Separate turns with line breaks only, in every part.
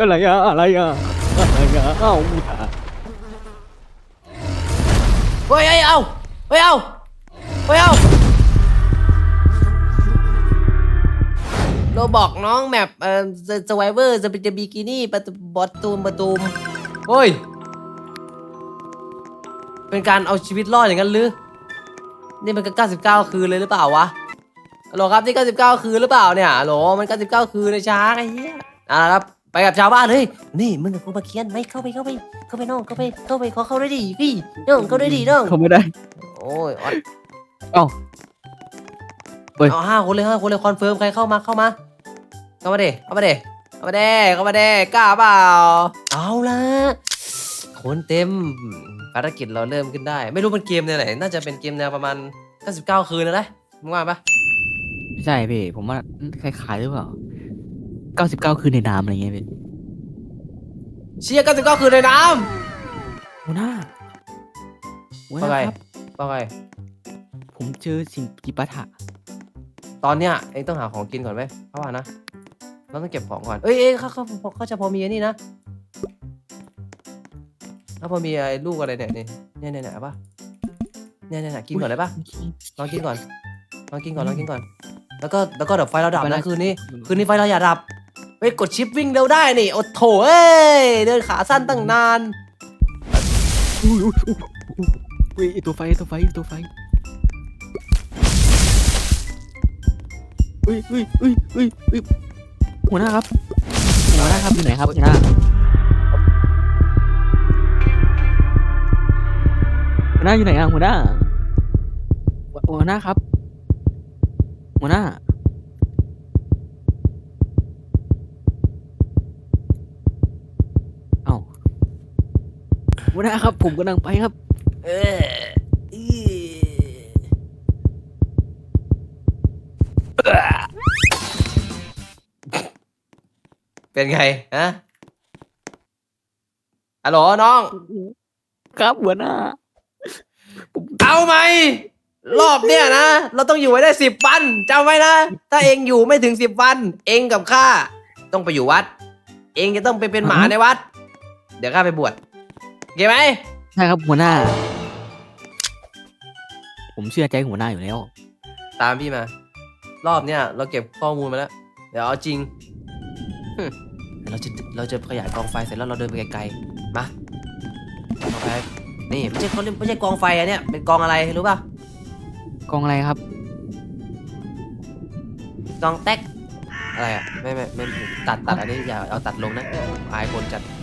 อะไรอะอะไรอะอะไรอะเอ้ามูถา
เฮ้ยเฮ้ยเอาเฮ้ยเอาเฮ้ยเอาโรบอกน้องแมปเอ่อสไวเวอร์จะเป็นจะบิกินี่ประตูบอตตูมประตูมเฮ้ย เป็นการเอาชีวิตรอดอย่างนั้นหรือ นี่มันก็99 คืนเลยหรือเปล่าวะโหลครับนี่ 99 คืนหรือเปล่าเนี่ยฮัลโหลมัน 99 คืนเลยช้าไอ้เหี้ย อะครับไปกับชาวบ้านเลยนี่มึงกับกูมาเคียนไม่เข้าไปเข้าไปเข้าไปน้องเข้าไปเข้าไปขอเข้าได้ดีพี่น้องเข้าได้ดีน้อง
เขาไม่ได้
โอ้ยออด
เอ้าเฮ้ย
เอาห้าคนเลยห้าคนเลยคอนเฟิร์มใครเข้ามาเข้ามาเข้ามาเด้เข้ามาเด้เข้ามาเด้เข้ามาเด้กล้าเปล่าเอาละคนเต็มภารกิจเราเริ่มขึ้นได้ ไม่รู้เป็นเกมแนวไหนน่าจะเป็นเกมแนวประมาณ99คืนนะนะมึงว่าปะ
ไม่ใช่พี่ ผมว่าคล้ายๆหรือเปล่า เก้าสิบเก้าคืนในน้ำอะไรเงี้ยพี่
เชียร์99คืนเลยน้
หัวหน้าหัวำห
ว่า
น้า
ไง
ครับ
ว่าไง
ผมเจอสิ่งจิปาถะ
ตอนเนี้ยเองต้องหาของกินก่อนไหมเพราะว่านะเราต้องเก็บของก่อน เอ้ยเอ้ยเขาเขาเขาจะพอมีไอ้นี่นะถ้าพอมีไอ้ลูกอะไรเนี่ยนี่เนี่ยเนี่ยเนี่ยเอาปะเนี่ยเนี่ยเนี่ยกินก่อนได้ปะลองกินก่อนลองกินก่อนลองกินก่อน แล้วก็แล้วก็ดับไฟเราดับ
ไป
นะ
นะ
คืนนี้ คืนนี้ไฟเราอย่าดับ ไปกดชิปวิ่งเร็วได้นี่โอ้โถเอ้ยเดินขาสั้นตั้งนาน
อุ้ยอุ้ยอุ้ยอุ้ยไอตัวไฟไอตัวไฟไอตัวไฟอุ้ยอุ้ยอุ้ยอุ้ยอุ้ยหัวหน้าครับหัวหน้าครับอยู่ไหนครับหัวหน้าหัวหน้าอยู่ไหนอะหัวหน้าหัวหน้าครับ หัวหน้า หัวหน้าครับ ผมกำลังไปครับ
เอออีเป็นไงฮะฮัลโหลน้อง
ครับหัวหน้า
เอาไหม รอบเนี้ยนะ เราต้องอยู่ไว้ได้สิบวันจำไว้นะ ถ้าเองอยู่ไม่ถึงสิบวัน เองกับข้าต้องไปอยู่วัด เองจะต้องไปเป็นหมา
อ่าฮะ
ในวัด เดี๋ยวข้าไปบวช โอเคไหม
ใช่ครับหัวหน้า ผมเชื่อใจหัวหน้าอยู่แล้ว
ตามพี่มา รอบเนี้ยเราเก็บข้อมูลมาแล้ว เดี๋ยวเอาจริงหึเดี๋ยวเราจะเราจะขยายกองไฟเสร็จแล้วเราเดินไปไกลๆ มากองไฟนี่ไม่ใช่เขาเรียกไม่ใช่กองไฟอันเนี้ยเป็นกองอะไรรู้ป่ะ
กองอะไรครับ
กองแต๊กอะไรอะ ไม่ไม่ไม่ตัดตัดอันนี้อย่าเอาตัดลงนะอายคนจัด
อ๋อ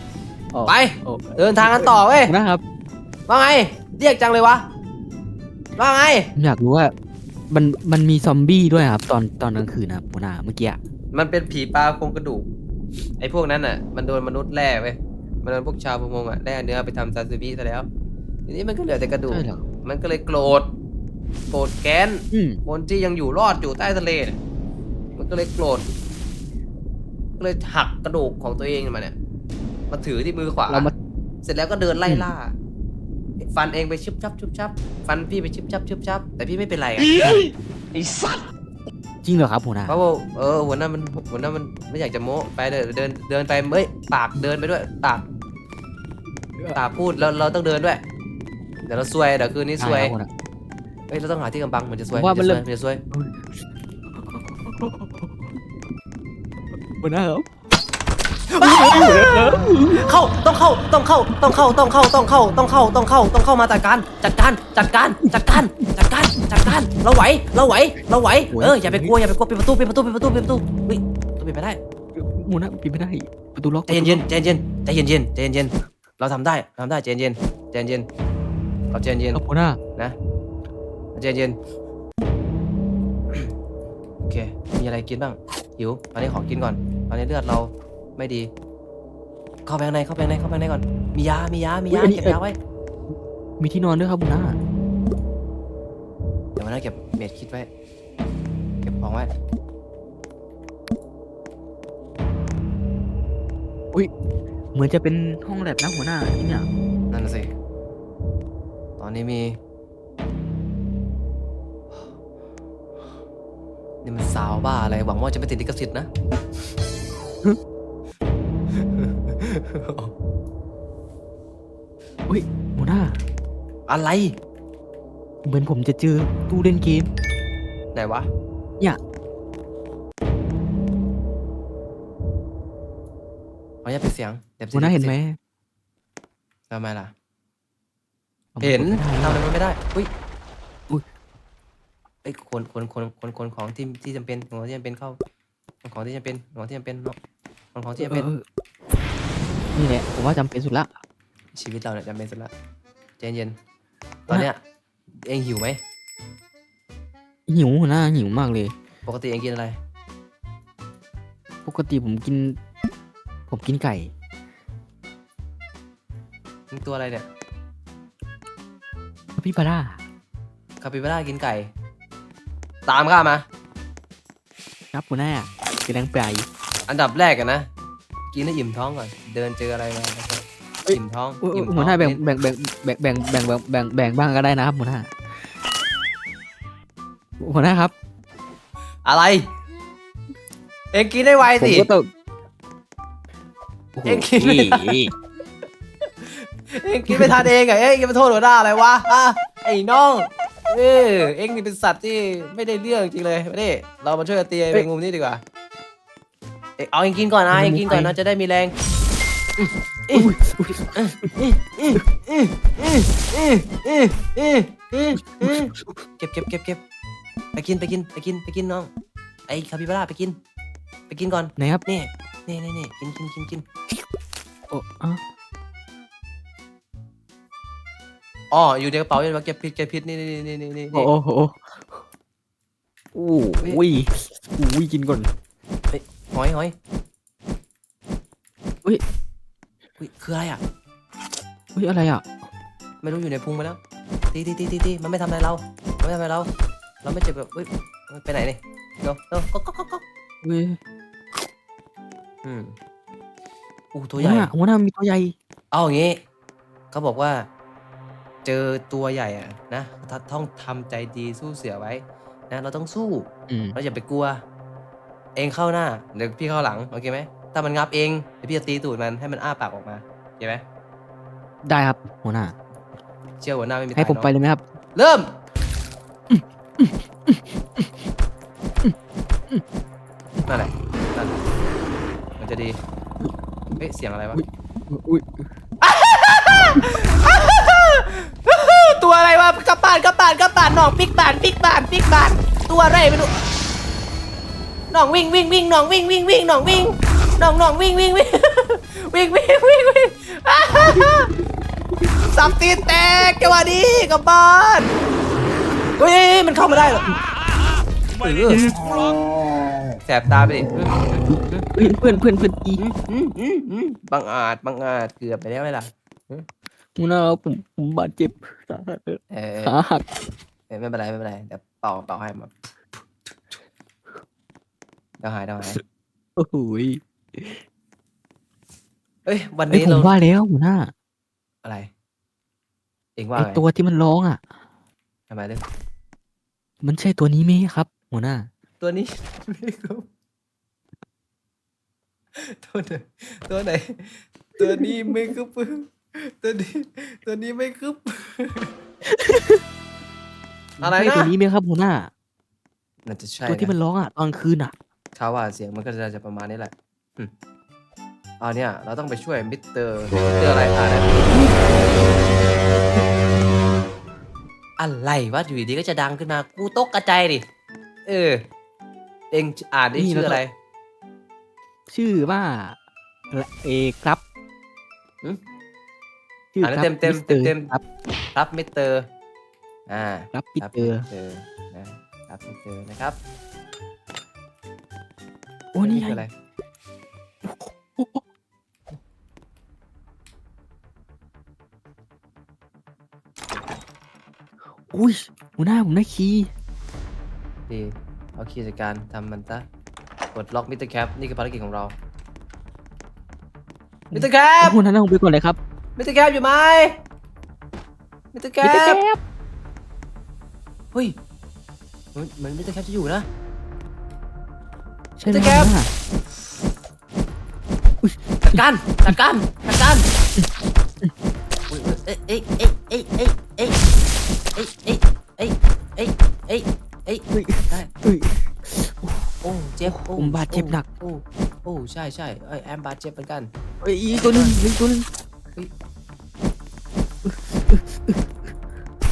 ไป
โอ้
เดินทางกันต่อเว้ย
หัวหน้าครับ
ว่าไง เรียกจังเลยวะ ว่าไง
ผมอยากรู้ว่า มันมันมีซอมบี้ด้วยครับ ตอนตอนกลางคืนนะครับหัวหน้าเมื่อกี้อะ
มันเป็นผีปลาโครงกระดูก ไอ้พวกนั้นอะ มันโดนมนุษย์แล่เว้ย มันโดนพวกชาวประมงอะแล่เนื้อไปทำซาซิมิซะแล้ว ทีนี้มันก็เหลือแต่กระดูก
ใช่เหรอ
มันก็เลยโกรธ โกรธแค้น
อืม
คนที่ยังอยู่รอดอยู่ใต้ทะเลเนี่ยมันก็เลยโกรธก็เลยหักกระดูกของตัวเองมาเนี่ย มาถือที่มือขวา
เรามา
เสร็จแล้วก็เดินไล่ล่า ฟันเองไปชิบชับชิบชับ ฟันพี่ไปชิบชับชิบชับ แต่พี่ไม่เป็นไรอะ
จริงเหรอครับหัวหน้า
เพราะว่าเออหัวหน้ามันหัวหน้ามันไม่อยากจะโม้ไปเดินเดินเดินไปเอ้ยปากเดินไปด้วยปากปากพูดแล้วเราต้องเดินด้วย เดี๋ยวเราซวยเดี๋ยวคืนนี้ซวย
ใช่ครับหัวหน้า
เอ้ยเราต้องหาที่กำบังเหมือนจะซวย
ผมว่ามันเริ่ม
มันจะซวย
หัวหน้าครับ
เข้าต้องเข้าต้องเข้าต้องเข้าต้องเข้าต้องเข้าต้องเข้าต้องเข้าต้องเข้ามาจัดการจัดการจัดการจัดการจัดการจัดการเราไหวเราไหวเราไหวเอออย่าไปกลัวอย่าไปกลัวปิดประตูปิดประตูปิดประตูปิดประตูเฮ้ยประตูปิดไม่ได้
หัวหน้าปิดไม่ได้ประตูล็อก
ใจเย็นๆใจเย็นๆใจเย็นๆใจเย็นๆเราทำได้เราทำได้ใจเย็นๆใจเย็นๆเราใจเย็น
ครับหัวหน้า
ๆนะใจเย็นโอเคมีอะไรกินบ้างหิวตอนนี้ของกินก่อนตอนนี้เลือดเรา ไม่ดี เข้าไปข้างในเข้าไปข้างในเข้าไปข้างในก่อน มียา มียา มียาเก็บยาไว้
มีที่นอนด้วยครับหัวหน้า
เดี๋ยววันนั้นเก็บเม็ดคิดไว้ เก็บของไว้
เหมือนจะเป็นห้องแลบนะหัวหน้าที่เนี่ย
นั่นน่ะสิ ตอนนี้มี นี่มันสาวบ้าอะไร หวังว่าจะไม่ติดลิขสิทธิ์นะ
อุ้ยหัวหน้า
อะไร
เหมือนผมจะเจอตู้เล่นเกม
ไหนวะ
เนี่ย
ขออนุญาตปิดเสียงเดี๋ยว
หัวหน้าเห็นไหม
ทำไมล่ะ
อา
เห็น
กดไม่ได้
ทำอะไรมันไม่ได้ อุ้ย
อุ๊ย
ไอ้ยคนคนคนคนคนของที่ที่จำเป็นของที่จำเป็นเข้าคนของที่จำเป็นของที่จำเป็นเนาะคนของที่จำเป็น
เออเออ นี่แหละผมว่าจำเป็นสุดละ
ชีวิตเราเนี่ยจำเป็นสุดละใจเย็นๆตอนเนี้ยเองหิวไหม
หิวหัวหน้าหิวมากเลย
ปกติเองกินอะไร
ปกติผมกิน ผมกินไก่
มึงตัวอะไรเนี่ย
พี่ปาร่า
คาปิบาร่ากินไก่ ตามข้ามา
ครับหัวหน้าเป็นแรงไป
อันดับแรกกันนะ กินให้อิ่มท้องก่อน เดินเจออะไรมาแล้วก็อิ่มท้อง
อุ๊ย
อิ่มท้อง
หัวหน้าแบ่ง
นิด
แบ่งแบ่งแบ่งแบ่งแบ่งแบ่งแบ่งแบ่งบ้างก็ได้นะครับหัวหน้าหัวหน้าครับ
อะไร เองกินได้ไว
ผม
สิ
ก็ต้องโอ้โห
เอ็งกินไม่ได้เองกินไม่ทันเองเหรอเอ้ยยังมาโทษหัวหน้าอะไรวะอะไอ้น้อง เออเองนี่เป็นสัตว์ที่ไม่ได้เรื่องจริงเลยมาดิเรามาช่วยกันตีไอ้แมงมุมนี่ดีกว่า เอ้ยเอาเองกินก่อนนะเองกินก่อนนะจะได้มีแรง
อุ๊ยอุ๊ย
เก็บเก็บเก็บเก็บไปกินไปกินไปกินไปกินน้อง ไอ้คาปิบาร่าไปกิน ไปกินก่อน
ไหนครับ
นี่นี่นี่นี่กินกินกินกิน
โอ้อ้าว
อ๋ออยู่ในกระเป๋าอยู่ว่าเก็บผิดเก็บผิดนี่นี่นี่นี่นี่
โอ้โหโอ้โหอุ้ยอุ้ยกินก่อน
หอยหอย
อุ๊ย
อุ้ยคืออะไรอะ
อุ้ยอะไรอะ
ไม่รู้อยู่ในพุงมาแล้วตีตีตีตีตีมันไม่ทำอะไรเรามันไม่ทำอะไรเรา เราไม่เจ็บแบบอุ้ยมันไปไหนนี่เร็วเร็วก็ก็ก็ก็
อุ้ย
อืมอู้ตั
หั
ว
ว
ใหญ่
หน้าหัวหน้ามีตัวใหญ่
เอาอย่างงี้เขาบอกว่า เจอตัวใหญ่อะนะต้องทำใจดีสู้เสือไว้ นะ เราต้องสู้
อืม
เราอย่าไปกลัว เองเข้าหน้าเดี๋ยวพี่เข้าหลังโอเคไหม ถ้ามันงับเองเดี๋ยวพี่จะตีตูดมันให้มันอ้าปากออกมาโอเคไหม
ได้ครับหัวหน้า
เชื่อหัวหน้าไม่มี
ให้ผม
ตาย
ไป
เนอะ
เลยไหมครับ
เริ่ม นั่นแหละนั่นแหละมันจะดีเฮ้ยเสียงอะไรวะ
อุ้ย
ตัวอะไรวะกระปานกระปานกระปานน้องปิกบานปิกบานปิกบาน ตัวอะไรไม่รู้น้องวิ่งวิ่งวิ่งน้องวิ่งวิ่งวิ่งน้องวิ่ง น้องน้องวิ่งวิ่งวิ่งวิ่งวิ่งวิ่งวิ่งอ่าฮ่าฮ่าสับตีนแตกจังหวะนี้กลับบ้านเฮ้ยมันเข้ามาได้เหรอเออแสบตาไปดิ
เฮ้ยเพื่อนเพื่อนเพื่อนอี
อืมอืมอืมบังอาจบังอาจเกือบไปแล้วไหมล่ะ
หัวหน้าครับผมผมบาดเจ็บสาหัสเลย
เออ
ขาหัก
เออไม่เป็นไรไม่เป็นไรเดี๋ยวเป่าเป่าให้มาเดี๋ยวหายเดี๋ยวหาย
โอ้โหย
เอ้ยวัน
เอ้ย
นี้
ผ
เรา
มว่าแล้วหัวหน้า
อะไร เองว่า
ไอ
ไง
ตัวที่มันร้องอะ
ทำไมเรื่อง
มันใช่ตัวนี้ไหมครับ หัวหน้า
ตัวนี้ไม่รู้ตัวไหนตัวไหน ตัวนี้ไม่คึบตัวนี้ตัวนี้ไม่คึบ อะไร
ใช่
นะ
ตัวนี้ไหมครับหัวหน้า
น่าจะใช่
ตัวที่
นะ
มันร้องอะตอนคืนอะ
เขาว่าเสียงมันก็จะจะประมาณนี้แหละ อืมเอาเนี่ย เราต้องไปช่วยมิสเตอร์มิสเตอร์อะไรอ่านนะอะไรวะอยู่ดีๆก็จะดังขึ้นมา กูตกกระจายดิ เออ เองอ่านได้
นี่
ชื่ออะไร
ชื่อว่าเอครับ
หืม
ชื่อ
อ่าน
ครับ
เต็มเต็ม
มิสเตอร์
เต็ม
ครับ
ครับมิสเตอร์อ่า
ครับมิส
ครับ
เตอร์
มิสเตอร์นะครับมิสเตอร์นะครับ
โอ้นี่
คือ
ไง
อะไร
อุ้ยหัวหน้าผมได้คีย์
ดีเอาคีย์จัดการทำมันซะกดล็อกมิสเตอร์แคปนี่คือภารกิจของเรามิสเตอร์แคป
หัวหน้านั่งไปก่อนเลยครับ
มิสเตอร์แคปอยู่ไหมมิสเตอร์แค
มิสเตอร์
ป
แคป
เฮ้ยเหมือนเหมือนมิสเตอร์แคปจะอยู่นะ
ใช่ไหม
มิสเตอร์แคป
หัวหน้า
จัดการจัดการจัดการอุ๊ยเอ้ยเอ้ยเอ้ยเอ้ยเอ้ยเอ้ย เอ้ยเอ้ยเอ้ยเอ้ยเอ้ยเอ้ย
เฮ้ย
ได้
เฮ้ย
โอ้เจ็บโอ้
ผมบาดเจ็บหนัก
โอ้โอ้ใช่ใช่ไอยแอมบาดเจ็บเหมือนกัน
เฮ้ยอีกตัวหนึงอีกตัวหนึง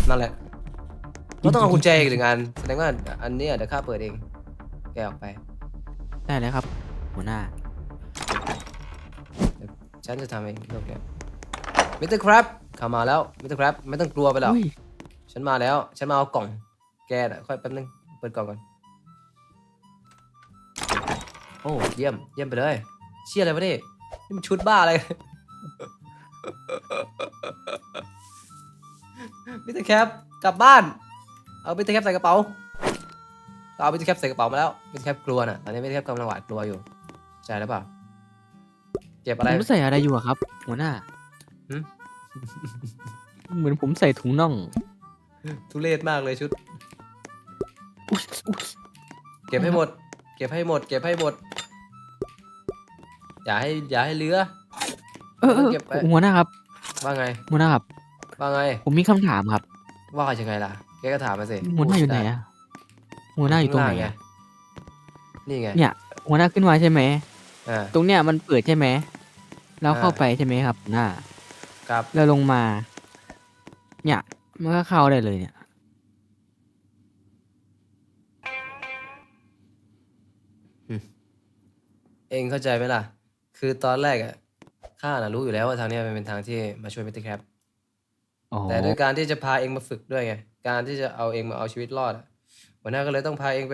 นั่นแหละเราต้องเอากุญแจอีกหนึ่งอันแสดงว่าอันเนี้ยเดี๋ยวข้าเปิดเองแกะออกไป
ได้เลยครับ หัวหน้า
ฉันจะทำเองโอเคมิสเตอร์ครับเข้ามาแล้วมิสเตอร์ครับ ไม่ต้องกลัวไปหรอก
อุ้ย
ฉันมาแล้ว ฉันมาเอากล่อง แกน่ะค่อยแป๊บนึง เปิดกล่องก่อน โอ้เยี่ยม เยี่ยมไปเลย เชี่ยอะไรวะนี่นี่มันชุดบ้าอะไร มิสเตอร์แคปกลับบ้าน เอามิสเตอร์แคปใส่กระเป๋า เอามิสเตอร์แคปใส่กระเป๋ามาแล้วมิสเตอร์แคปกลัวน่ะ ตอนนี้มิสเตอร์แคปกำลังหวาดกลัวอยู่ ใช่หรือเปล่าเจ็บอะไร
ผมใส่อะไรอยู่อะครับ หัวหน้า
หืม
เหมือนผมใส่ถุงน่อง
ทุเรศมากเลยชุด
อุ๊ยอุ๊ย
เก็บให้หมด เก็บให้หมด เก็บให้หมด อย่าให้อย่าให้เหลือ
เออเออ
เก็บไว้
หัวหน้าครับ
ว่าไง
หัวหน้าครับ
ว่าไง
ผมมีคำถามครับ
ว่ายังไงล่ะ แกก็ถามมาสิ
หัวหน้าอยู่ไหนอะหัวหน้าอยู่ตรงไหน
ข้างล่า
อะ
นี่ไง
เนี่ย หัวหน้าขึ้นมาใช่ไหม
อ่า
ตรงเนี้ยมันเปิดใช่ไหมแล้ว
อ่า
เข้าไปใช่ไหมครับหัวหน้า
ครับ
แล้วลงมา เนี่ย มันก็เข้าได้เลยเนี่ย
เองเข้าใจไหมล่ะ คือตอนแรกอะข้าน่ะรู้อยู่แล้วว่าทางเนี้ยมันเป็นทางที่มาช่วยมิสเตอร์แคป
อ๋อ
แต่ด้วยการที่จะพาเองมาฝึกด้วยไง การที่จะเอาเองมาเอาชีวิตรอดอะหัวหน้าก็เลยต้องพาเองไป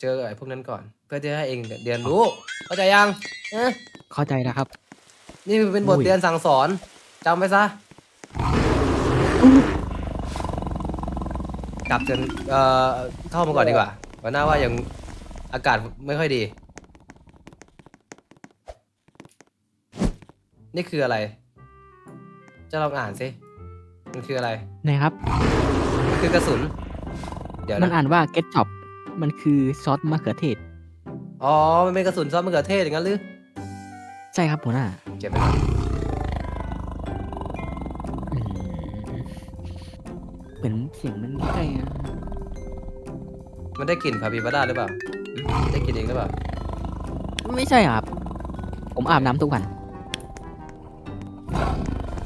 เจอไอ้พวกนั้นก่อน เพื่อที่ให้เองเรียนรู้ เข้าใจยังเอ๊ะ
เข้าใจแล้วครับ
นี่เป็นบท
อุ้ย
เรียนสั่งสอนจำไว้ซะ กลับจนเอ่อเข้ามาก่อนดีกว่าวันหน้าว่ายังอากาศไม่ค่อยดี นี่คืออะไร จะลองอ่านสิมันคืออะไร
นะครับ
มันคือกระสุน เดี๋ยว
มัน
นะ
อ่านว่า get job มันคือซอสมะเขือเทศ
อ๋อมันเป็นกระสุนซอสมะเขือเทศอย่างนั้นหรือ
ใช่ครับหัวหน้า
เก็บไปก่อน
มือนเสียงมันใกล้อะ
มันได้กลิ่นคาปิบาร่าหรือเปล่าอืมได้กลิ่นเองหรือเปล่า
ไม่ใช่ครับ ผมอาบน้ำทุกวัน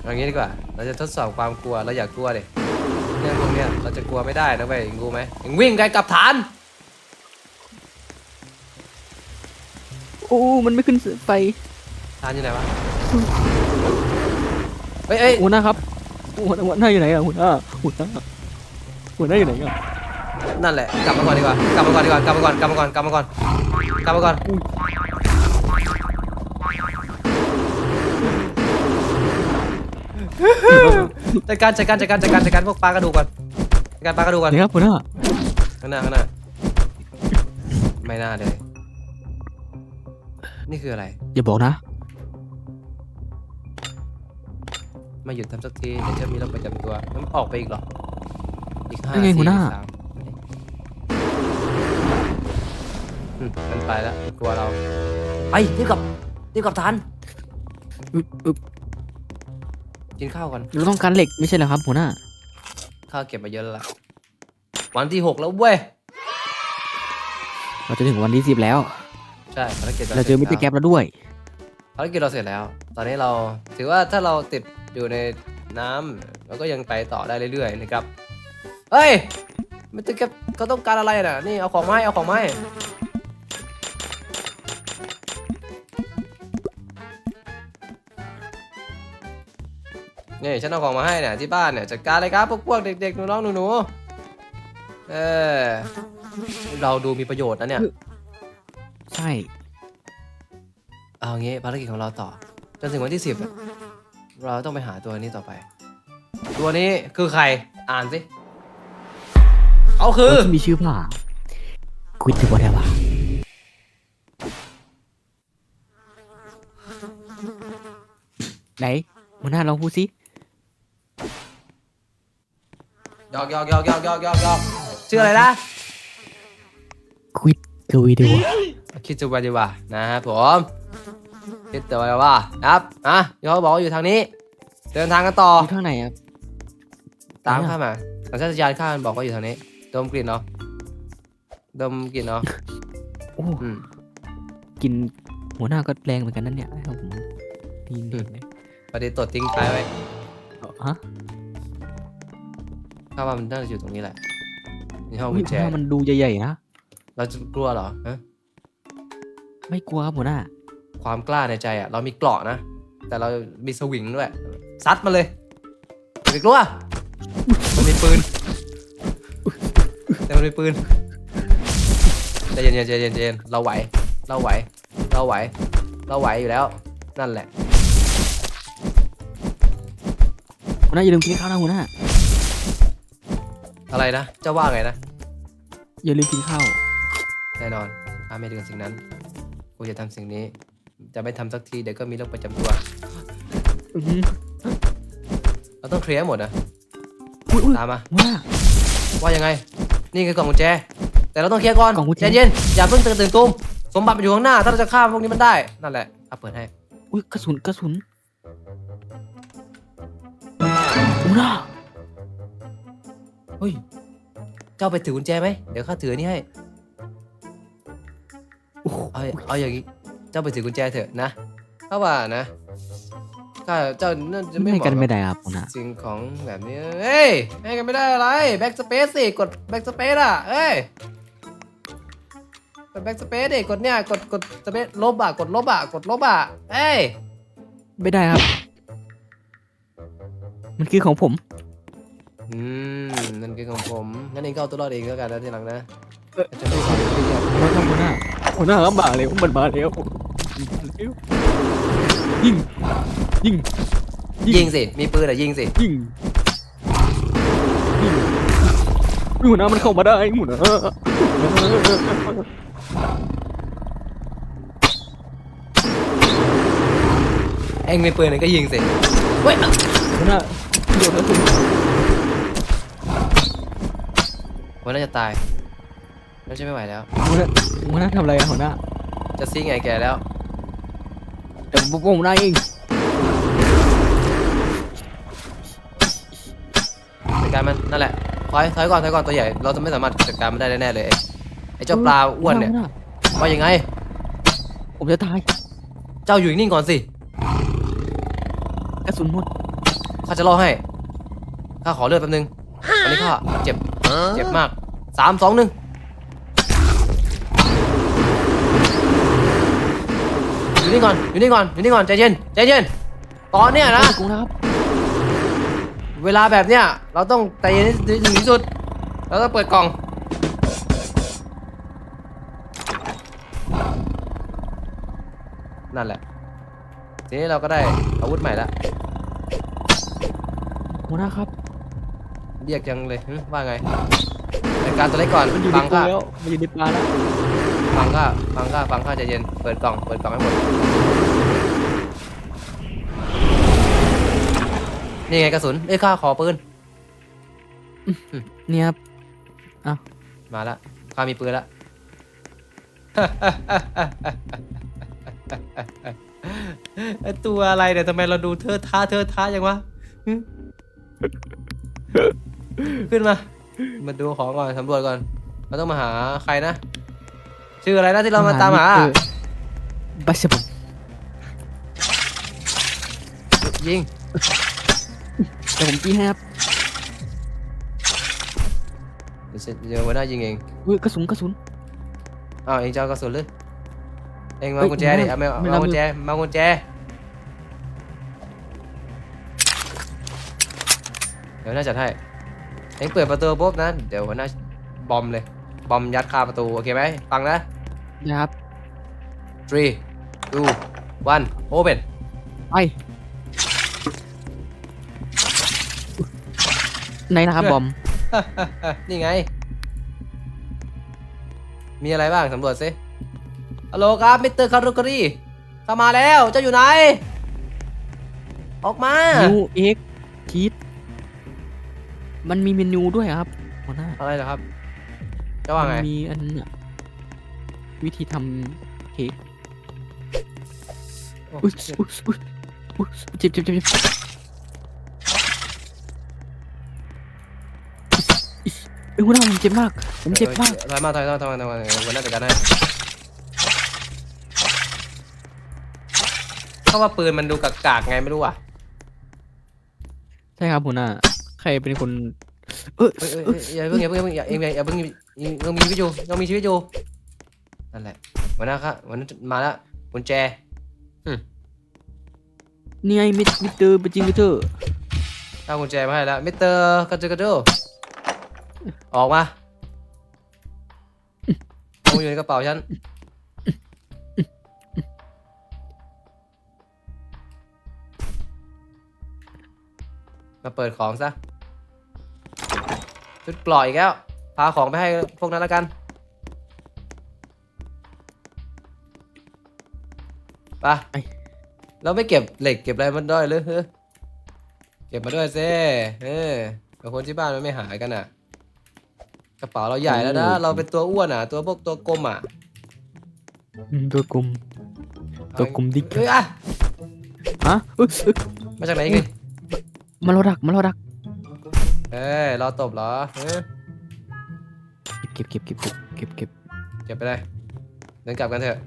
เอางี้ดีกว่า เราจะทดสอบความกลัว เราอยากกลัวดิเรื่องพวกเนี้ยเราจะกลัวไม่ได้นะเว้ยเองรู้ไหมเองวิ่งไกลกลับฐาน
โอ้มันไม่ขึ้นไฟ
ฐานอยู่ไหนวะ เฮ้ยเอ้ย
หัวหน้าครับ หัวหน้าหัวหน้าอยู่ไหนอะหัวหน้าหัวหน้าหัวหน้าอยู่ไหนอะ
นั่นแหละ กลับมาก่อนดีกว่า กลับมาก่อนดีกว่า กลับมาก่อน กลับมาก่อน กลับมาก่อน กลับมาก่อน จัดการจัดการจัดการจัดการจัดการพวกปลากระดูกก่อนจัดการปลากระดูกก่อน
เดี๋ยวครับหัวหน้า
ข้างหน้าข้างหน้า ไม่น่าเลย นี่คืออะไร
อย่าบอกนะ
มาหยุดทำสักทีเดี๋ยวจะมีโรคประจำตัวมันออกไปอีกเหรอ อีกห้า
ยังไงหัวหน้า
สี่สามอืมมันไปแล้วมันกลัวเรา ไปรีบกลับรีบกลับทัน
อึ๊บอึ๊บ
กินข้าวก่อน
เราต้องการเหล็กไม่ใช่เหรอครับหัวหน้า
ข้าวเก็บมาเยอะแล้วล่ะวันที่หกแล้วเว้ย
เราจะถึงวันที่สิบแล้ว
ใช่ภารกิจ
เราเจอมิสเตอร์แก๊ปแล้วด้วย
ภารกิจเราเสร็จแล้ว ตอนนี้เราถือว่าถ้าเราติดอยู่ในน้ำเราก็ยังไปต่อได้เรื่อยๆนะครับ เฮ้ยมิสเตอร์แก๊ปเขาต้องการอะไรน่ะ นี่เอาของมาให้เอาของมาให้นี่ฉันเอาของมาให้เนี่ยที่บ้านเนี่ยจัดการเลยครับพวกพวกเด็กๆหน้องๆหนูๆเออเราดูมีประโยชน์นะเนี่ย
ใช่
เอางี้ภารกิจของเราต่อ จนถึงวันที่สิบเราต้องไปหาตัวนี้ต่อไป ตัวนี้คือใครอ่านสิเขาคือ
ที่มีชื่อว่าควิดวอเดวาไหนหัวหน้าลองพูดสิ
หยอกหยอกหยอกหยอกหยอกหยอกหยอกชื่ออะไรนะ
ควิดกวิดวา
คิดจะวันดีว่านะครับผม คิดแต่ว่าว่านะครับอะเดี๋ยวเขาบอกว่าอยู่ทางนี้ เดินทางกันต่อ
อยู่ข้างไหนครับ
ตาม
ไหนอะ
ข้ามาสัญชาตญาณข้ามันบอกว่าอยู่ทางนี้ ดมกลิ่นเนาะดมกลิ่นเนาะ
โอ้
อืม
กินหัวหน้าก็แรงเหมือนกันนั่นเนี่ยให้ผมดีนเลย
ประเดี๋ยวตดทิ้งท้ายไว้
ฮะ
ข้าว่ามันน่าจะอยู่ตรงนี้แหละนี่ห้อง
อุ๊
กุ
ย
ญแจ
หัวหน้ามันดูใหญ่ๆนะ
เราจะกลัวเหรอฮะ
ไม่กลัวครับหัวหน้า
ความกล้าในใจอะเรามีเกราะนะ แต่เรามีสวิงด้วยซัดมาเลยอย่าไปกลัวมันมีปืน แต่มันมีปืนใจเย็นๆใจเย็นๆใจเย็นเราไหว เราไหว เราไหว เราไหวอยู่แล้ว นั่นแหละ
หัวหน้าอย่าลืมกินข้าวนะหัวหน้า
อะไรนะเจ้าว่าไงนะ
อย่าลืมกินข้าว
แน่นอนข้าไม่ดื่มสิ่งนั้นกูจะทำสิ่งนี้ จะไม่ทำสักทีเดี๋ยวก็มีโรคประจำตัว
อื้อหือ
เราต้องเคลียร์ให้หมดนะ
อุ้ยอุ้ย
ตามมา
หัวหน้า
ว่ายังไง นี่คือกล่องกุญแจ แต่เราต้องเคลียร์ก่อน
กล่องกุญแจ
ใจเย็นอย่าเพิ่งตื่นตื่นตุ้มสมบัติมันอยู่ข้างหน้า ถ้าเราจะฆ่าพวกนี้มันได้นั่นแหละเอาเปิดให้
อุ้ยกระสุนกระสุนหัวหน้า
เฮ้ยเจ้าไปถือกุญแจไหมเดี๋ยวข้าถืออนนี่ให้
โอ้โห
เอาเอาอย่างนี้ เจ้าไปถือกุญแจเถอะนะถ้าว่านะข้าเจ้าน่าจะไม่
ไม่
เห
กัน
มาะ
ไม่
กับ
ได้ครับหัวหน้า
สิ่งของแบบนี้เฮ้ยให้กันไม่ได้อะไรแบ็กสเปซสิกดแบ็กสเปซอะเฮ้ยกดแบ็กสเปซดิกดเนี่ยกดกดสเปซลบอะกดลบอะกดลบอะเฮ้ย
ไม่ได้ครับ มันคือของผม
อืมนั่นคือของผมงั้นเองก็เอาตัวรอดเองแล้วกันนะทีหลังนะ
เอ่อ
จะไม่สอนเพื่อน
หัวหน้าหัวหน้าหัวหน้าครับมาเร็วมันมาเร็ว ยิง ยิง
ยิงสิ มีปืนอะยิงสิ
ยิงยิงหัวหน้ามันเข้ามาได้หัวหน้า
เองมีปืนเองก็ยิงสิเว้ย
หัวหน้าโดนแล้วคุณ
วันน่าจะตายน่าจะไม่ไหวแล้ว
หัวหน้าหัวหน้าทำอะไรอะหัวหน้า
จะซิงไงแกแล้ว
เดี๋ยวผมหัวหน้าเอง
จัดการมันนั่นแหละถอยถอยก่อนถอยก่อนตัวใหญ่ เราจะไม่สามารถจัดการมันได้แน่ๆเลยไอ้ไอ้เจ้าปลาอ้วนเนี่ย
หัหา
ว่ายังไง
ผมจะตาย
เจ้าอยู่นิ่งๆก่อนสิ
กระสุนหมด
ข้าจะรอให้ข้าขอเลือดแป๊บนึงอันนี้ข้าเจ็บเจ็บมากสามสองหนึ่ง อยู่นี่ก่อน อยู่นี่ก่อน อยู่นี่ก่อน ใจเย็น ใจเย็น ตอนเนี้ยนะ
กูนะครับ
เวลาแบบเนี้ย เราต้องใจเย็นที่ถึงที่สุด เราต้องเปิดกล่อง นั่นแหละ ทีนี้เราก็ได้อาวุธใหม่ละ
หัวหน้าครับ
เรียกยังเลยหึว่าไงจัดการตัวเล็กก่อน
มันอยู่ใน
ฟัง
ปลา
ข้า
แล้วมันอยู่ในปลาแล้ว
ฟังข้าฟังข้าฟังข้าใจเย็น เปิดกล่อง เปิดกล่องให้หมด นี่ไงกระสุน เอ้ยข้าขอปืน
เนี่ยครับ
มาละข้ามีปืนละไอ้ตัวอะไรเนี่ยทำไมเราดูเธอท้าเธอท้าอย่างวะหึขึ้นมา มาดูของก่อนสำรวจก่อน เราต้องมาหาใครนะ ชื่ออะไรนะที่เรามาตามหา
เออบัชบัง
ยิง
เดี๋ยวผมจี้ให้ครับ
เดี๋ยวฉันเดี๋ยวหัวหน้ายิงเอง
อุ้ยกระสุนกระสุน
อ้าวเองจะเอากระสุนหรือเองมา
เฮ้ย
กุญแจดิ
ไม่
เอามา
ไม่
เอา
รับ
กุญแจมากุญแจเดี๋ยวหัวหน้าจัดให้เองเปิดประตูปุ๊บนะเดี๋ยวหัวหน้าบอมเลยบอมยัดคาประตูโอเคไหมฟังนะ
นะครับ
three two one open
ไปไหนนะครับบอม
นี่ไง มีอะไรบ้างสำรวจสิฮัลโหลครับมิสเตอร์คารุกรีเข้ามาแล้ว เจ้าอยู่ไหน ออกมา
นิวเอ็กชีสมันมีเมนูด้วยครับหัวหน้า
อะไรเหรอครับเจะว่าไง
มันมีอันนั้นอะ วิธีทำเค้กอุ้ยอุ้ยอุ้ยอุ้ยเจ็บเจ็บเจ็บเจ็บเอ้ยหัวหน้าผมเจ็บมาก ผมเจ็บมาก
ถอยมาถอยมาถอยมาถอยมาวันนั้นจัดการให้เขาว่าปืนมันดูกากๆไงไม่รู้อะ
ใช่ครับหัวหน้า ใครเป็นคน เออ
เอ้ยเอ้ยเอ้ยอย่าเพิ่งอย่าเพิ่งอย่าเพิ่งอย่าอย่าเพิ่งยังมีชีวิตอยู่ยังมีชีวิตอยู่ นั่นแหละวันนั้นครับวันนั้นมาแล้วกุญแจ
นี่ไงมิมิสเตอร์ปจิงกเตอร์
เอากุญแจมาให้แล้วมิสเตอร์กระจูกระจูออกมาเอาอยู่ในกระเป๋าฉันมาเปิดของซะชุดกรอกอีกแล้ว พาของไปให้พวกนั้นแล้วกัน ไป เราไม่เก็บเหล็กเก็บอะไรมันด้วยเลยเฮ้ยเก็บมาด้วยซิเออแต่คนที่บ้านมันไม่หายกันอะ กระเป๋าเราใหญ่แล้วนะ เราเป็นตัวอ้วนอะ ตัวพวกตัวกลมอะ
อืมตัวกลมตัวกลมดิ๊ก
เฮ้ยอะ
ฮะเอ้ยเอ้ย
มาจากไหนกัน
มาเราดักมาเราดัก
เอ้ยรอตบเหรอเออ
เก็บเก็บเก็บเก็บเก็บเก็บ
เก็บไปเลยเดินกลับกันเถอะ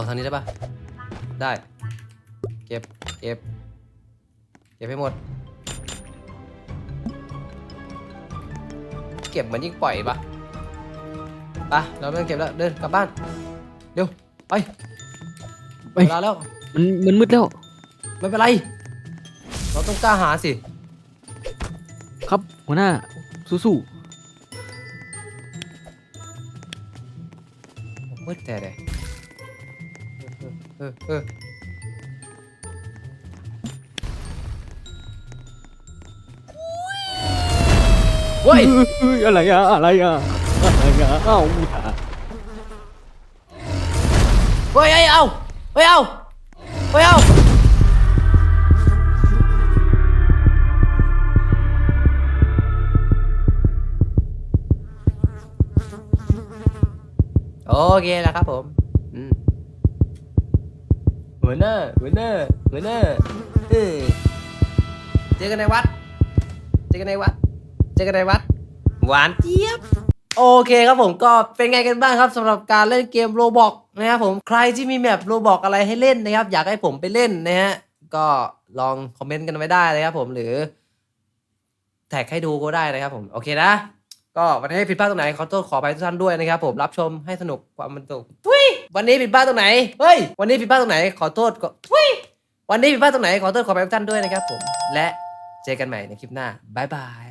ออกทางนี้ได้ปะได้ เก็บ เก็บ เก็บให้หมด เก็บเหมือนยิ่งปล่อยปะไปเราไม่ต้องเก็บแล้ว เดินกลับบ้านเร็วไป
ไป
เวลาแล้ว
มันมันมืดแล้ว
ไม่เป็นไร เราต้องกล้าหาสิ
ครับ หัวหน้า สู้
มืดแต่เลย เออเออเออ
ๆ
เว้ย
เอ้เอ้ยอะไรอะอะไรอะอะไรอะเอ้าหัวหน้า
เฮ้ยเอ้ยเอาเฮ้ยเอาเฮ้ยเอาโอเคแล้วครับผม อืม หัวหน้า หัวหน้า หัวหน้าเออเจอกันในวัด เจอกันในวัด เจอกันในวัด หวานเจี๊ยบ โอเคครับผมก็เป็นไงกันบ้างครับสำหรับการเล่นเกมโรบอกนะครับผมใครที่มีแมปโรบอกอะไรให้เล่นนะครับ อยากให้ผมไปเล่นนะฮะก็ลองคอมเมนต์กันไว้ได้นะครับผมหรือ แท็กให้ดูก็ได้นะครับผมโอเคนะ ก็วันนี้ผิดพลาดตรงไหนขอโทษขออภัยทุกท่านด้วยนะครับผมรับชมให้สนุกความมันตุกทุย วันนี้ผิดพลาดตรงไหน เฮ้ย วันนี้ผิดพลาดตรงไหน ขอโทษก็วันนี้ผิดพลาดตรงไหน ขอโทษขออภัยทุกท่านด้วยนะครับผม และเจอกันใหม่ในคลิปหน้า บ๊ายบาย